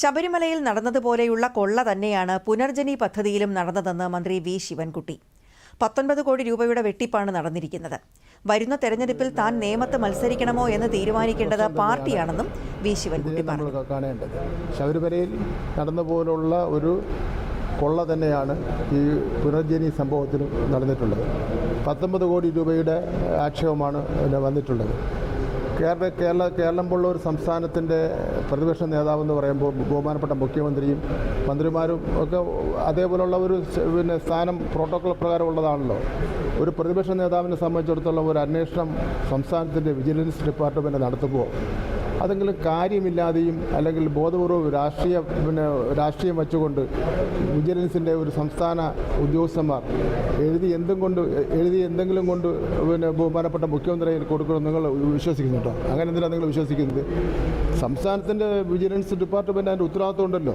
ശബരിമലയിൽ നടന്നതുപോലെയുള്ള കൊള്ള തന്നെയാണ് പുനർജനി പദ്ധതിയിലും നടന്നതെന്ന് മന്ത്രി വി. ശിവൻകുട്ടി. പത്തൊൻപത് കോടി രൂപയുടെ വെട്ടിപ്പാണ് നടന്നിരിക്കുന്നത്. വരുന്ന തെരഞ്ഞെടുപ്പിൽ താൻ നിയമത്ത് മത്സരിക്കണമോ എന്ന് തീരുമാനിക്കേണ്ടത് പാർട്ടിയാണെന്നും വി. ശിവൻകുട്ടി പറഞ്ഞു. കാണേണ്ടത്. ശബരിമലയിൽ നടന്ന പോലുള്ള ഒരു കൊള്ള തന്നെയാണ് ഈ പുനർജനി സംഭവത്തിൽ നടന്നിട്ടുള്ളത്. പത്തൊമ്പത് കോടി രൂപയുടെ ആക്ഷേപമാണ് വന്നിട്ടുള്ളത്. കേരള കേരള കേരളം പോലുള്ള ഒരു സംസ്ഥാനത്തിന്റെ പ്രതിപക്ഷ നേതാവെന്ന് പറയുമ്പോൾ ബഹുമാനപ്പെട്ട മുഖ്യമന്ത്രിയും മന്ത്രിമാരും ഒക്കെ അതേപോലുള്ള ഒരു പിന്നെ സ്ഥാനം പ്രോട്ടോകോൾ പ്രകാരം ഉള്ളതാണല്ലോ. ഒരു പ്രതിപക്ഷ നേതാവിനെ സംബന്ധിച്ചിടത്തോളം ഒരു അന്വേഷണം സംസ്ഥാനത്തിന്റെ വിജിലൻസ് ഡിപ്പാർട്ട്മെന്റ് നടത്തുമ്പോൾ അതെങ്കിലും കാര്യമില്ലാതെയും അല്ലെങ്കിൽ ബോധപൂർവം രാഷ്ട്രീയ പിന്നെ രാഷ്ട്രീയം വെച്ചുകൊണ്ട് വിജിലൻസിന്റെ ഒരു സംസ്ഥാന ഉദ്യോഗസ്ഥന്മാർ എഴുതി എന്തും കൊണ്ട് എഴുതി എന്തെങ്കിലും കൊണ്ട് പിന്നെ ബഹുമാനപ്പെട്ട മുഖ്യമന്ത്രി കൊടുക്കണം നിങ്ങൾ വിശ്വസിക്കുന്നുണ്ടോ? അങ്ങനെ എന്തിനാണ് നിങ്ങൾ വിശ്വസിക്കുന്നത്? സംസ്ഥാനത്തിന്റെ വിജിലൻസ് ഡിപ്പാർട്ട്മെന്റ് അതിന്റെ ഉത്തരവാദിത്വം ഉണ്ടല്ലോ.